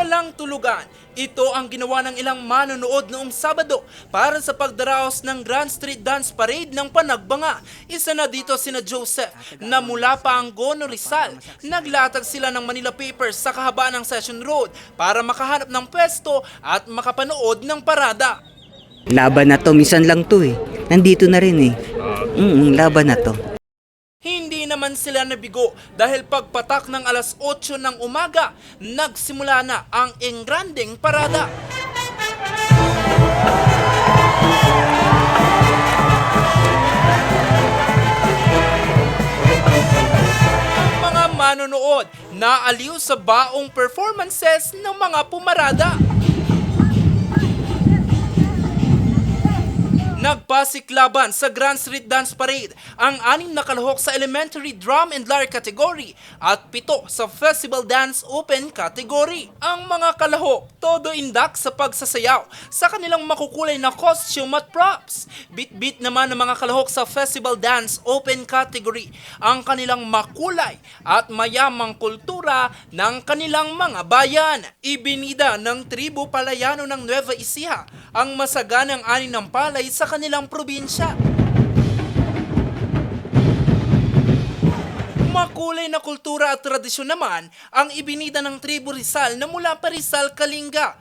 walang tulugan. Ito ang ginawa ng ilang manonood noong Sabado para sa pagdaraos ng Grand Street Dance Parade ng Panagbanga. Isa na dito sina Joseph na mula pa ang Gono Rizal. Naglatag sila ng Manila Papers sa kahabaan ng Session Road para makahanap ng pwesto at makapanood ng parada. Laban na to, minsan lang to eh. Nandito na rin eh. Mm, laban na to. Naman sila nabigo dahil pagpatak ng alas 8 ng umaga, nagsimula na ang engranding parada. Mga manonood naaliw sa baong performances ng mga pumarada. Nagpasiklaban sa Grand Street Dance Parade ang anim na kalahok sa Elementary Drum and Lyre category at pito sa Festival Dance Open category. Ang mga kalahok todo indak sa pagsasayaw sa kanilang makukulay na costume at props. Bit-bit naman ng mga kalahok sa Festival Dance Open category ang kanilang makulay at mayamang kultura ng kanilang mga bayan. Ibinida ng tribo Palayano ng Nueva Ecija ang masaganang ani ng palay sa kanilang probinsya. Makulay na kultura at tradisyon naman ang ibinida ng tribo Rizal na mula pa Rizal Kalinga.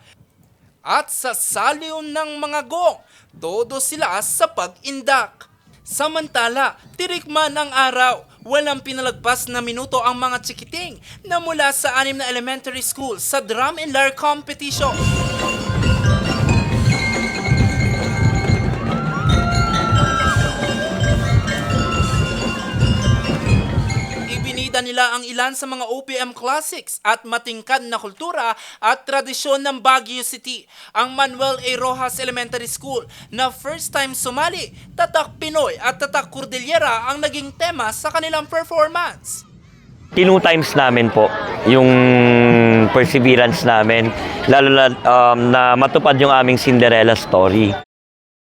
At sa saliw ng mga gong, todo sila sa pag-indak. Samantala, tirikman ang araw. Walang pinalagpas na minuto ang mga chikiting na mula sa anim na elementary school sa drum and lyre competition. Ibinida nila ang ilan sa mga OPM classics at matingkad na kultura at tradisyon ng Baguio City. Ang Manuel A. Rojas Elementary School na first time sumali, Tatak Pinoy at Tatak Cordillera ang naging tema sa kanilang performance. Tinu times namin po yung perseverance namin, lalo na, um, na matupad yung aming Cinderella story.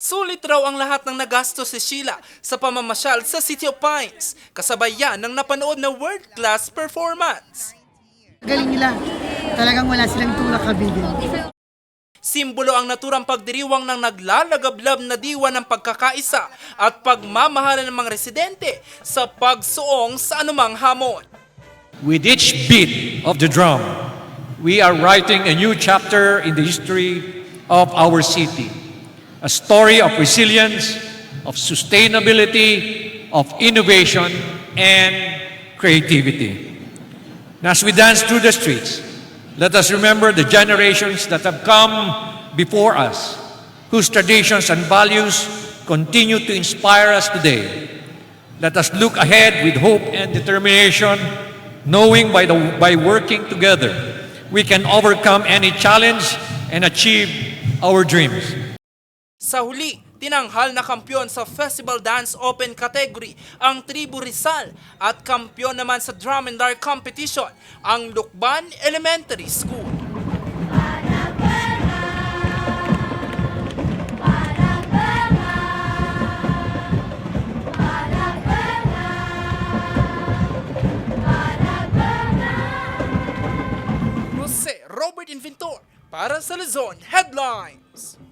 Sulit raw ang lahat ng nagastos si Sheila sa pamamasyal sa City of Pines, kasabay yan ng napanood na world-class performance. Galing nila. Talagang wala silang tulak kabigin. Simbolo ang naturang pagdiriwang ng naglalagablab na diwa ng pagkakaisa at pagmamahalan ng mga residente sa pagsuong sa anumang hamon. With each beat of the drum, we are writing a new chapter in the history of our city. A story of resilience, of sustainability, of innovation, and creativity. And as we dance through the streets, let us remember the generations that have come before us, whose traditions and values continue to inspire us today. Let us look ahead with hope and determination, knowing by, the, by working together, we can overcome any challenge and achieve our dreams. Sa huli, tinanghal na kampyon sa Festival Dance Open category ang Tribu Rizal at kampyon naman sa Drum and Lyre competition ang Lukban Elementary School. Jose Robert Inventor para sa Luzon Headlines.